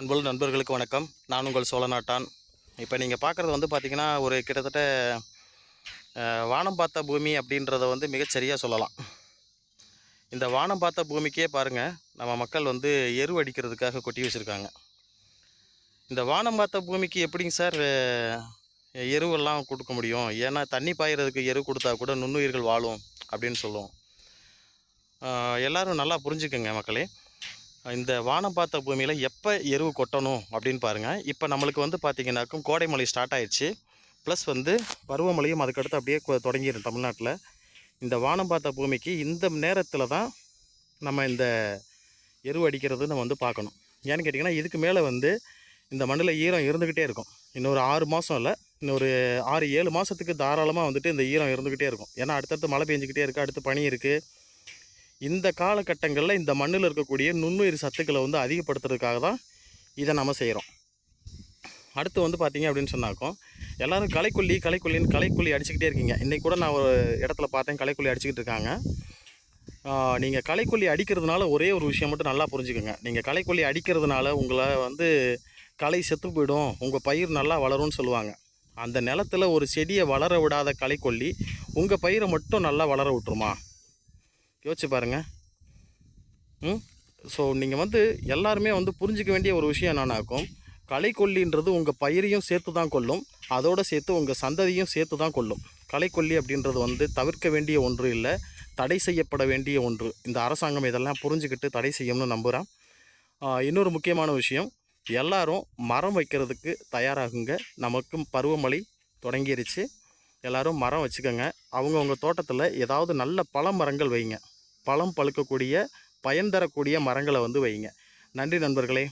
அன்புள்ள நண்பர்களுக்கு வணக்கம். நான் உங்கள் சோழநாட்டான். இப்போ நீங்கள் பார்க்குறது வந்து பார்த்திங்கன்னா ஒரு கிட்டத்தட்ட வானம் பார்த்த பூமி அப்படின்றத வந்து மிகச்சரியாக சொல்லலாம். இந்த வானம் பார்த்த பூமிக்கே பாருங்கள் நம்ம மக்கள் வந்து எரு அடிக்கிறதுக்காக கொட்டி வச்சுருக்காங்க. இந்த வானம் பார்த்த பூமிக்கு எப்படிங்க சார் எருவெல்லாம் கொடுக்க முடியும்? ஏன்னா தண்ணி பாயிறதுக்கு எரு கொடுத்தா கூட நுண்ணுயிர்கள் வாழும் அப்படின்னு சொல்லுவோம். எல்லோரும் எல்லாரும் நல்லா புரிஞ்சுக்கோங்க மக்களே. இந்த வானம் பார்த்த பூமியில் எப்போ எருவு கொட்டணும் அப்படின்னு பாருங்கள் இப்போ நம்மளுக்கு வந்து பார்த்திங்கனாக்கும் கோடைமழை ஸ்டார்ட் ஆயிடுச்சு. ப்ளஸ் வந்து பருவமழையும் அதுக்கடுத்து அப்படியே தொடங்கிடும் தமிழ்நாட்டில். இந்த வானம் பார்த்த பூமிக்கு இந்த நேரத்தில் தான் நம்ம இந்த எருவு அடிக்கிறது நம்ம வந்து பார்க்கணும். ஏன்னு கேட்டிங்கன்னா இதுக்கு மேலே வந்து இந்த மண்ணில் ஈரம் இருந்துக்கிட்டே இருக்கும். இன்னொரு ஆறு மாதம் இல்லை இன்னொரு ஆறு ஏழு மாதத்துக்கு தாராளமாக வந்துட்டு இந்த ஈரம் இருந்துக்கிட்டே இருக்கும். ஏன்னா அடுத்தடுத்து மழை பெஞ்சிக்கிட்டே இருக்குது அடுத்து பனி இருக்குது இந்த காலகட்டங்களில் இந்த மண்ணில் இருக்கக்கூடிய நுண்ணுயிர் சத்துக்களை வந்து அதிகப்படுத்துறதுக்காக தான் இதை நம்ம செய்கிறோம் அடுத்து வந்து பார்த்தீங்க அப்படின்னு சொன்னாக்கோ எல்லோரும் களைக்கொல்லி களைக்கொல்லின்னு களைக்கொல்லி அடிச்சுக்கிட்டே இருக்கீங்க. இன்றைக்கி கூட நான் ஒரு இடத்துல பார்த்தேன் களைக்கொல்லி அடிச்சுக்கிட்டு இருக்காங்க. நீங்கள் களைக்கொல்லி அடிக்கிறதுனால ஒரே ஒரு விஷயம் மட்டும் நல்லா புரிஞ்சுக்கோங்க. நீங்கள் களைக்கொல்லி அடிக்கிறதுனால உங்களை வந்து களை செத்து போயிடும் உங்கள் பயிர் நல்லா வளரும்னு சொல்லுவாங்க. அந்த நிலத்துல ஒரு செடியை வளர விடாத களைக்கொல்லி உங்கள் பயிரை மட்டும் நல்லா வளர விட்டுருமா? யோசிச்சு பாருங்க. ம்? ஸோ நீங்கள் வந்து எல்லாருமே வந்து புரிஞ்சிக்க வேண்டிய ஒரு விஷயம் என்னென்னாக்கும் களைக்கொல்லின்றது உங்கள் பயிரையும் சேர்த்து தான் கொள்ளும் அதோடு சேர்த்து உங்கள் சந்ததியும் சேர்த்து தான் கொள்ளும் களைக்கொல்லி அப்படின்றது வந்து தவிர்க்க வேண்டிய ஒன்று இல்லை தடை செய்யப்பட வேண்டிய ஒன்று. இந்த அரசாங்கம் இதெல்லாம் புரிஞ்சுக்கிட்டு தடை செய்யும்னு நம்புகிறேன் இன்னொரு முக்கியமான விஷயம் எல்லாரும் மரம் வைக்கிறதுக்கு தயாராகுங்க. நமக்கும் பருவமழை தொடங்கிருச்சு. எல்லோரும் மரம் வச்சுக்கோங்க. அவங்கவுங்க தோட்டத்தில் ஏதாவது நல்ல பழ மரங்கள் வைங்க. பழம் பழுக்கக்கூடிய பயன் தரக்கூடிய மரங்களை வந்து வைங்க நன்றி நண்பர்களே.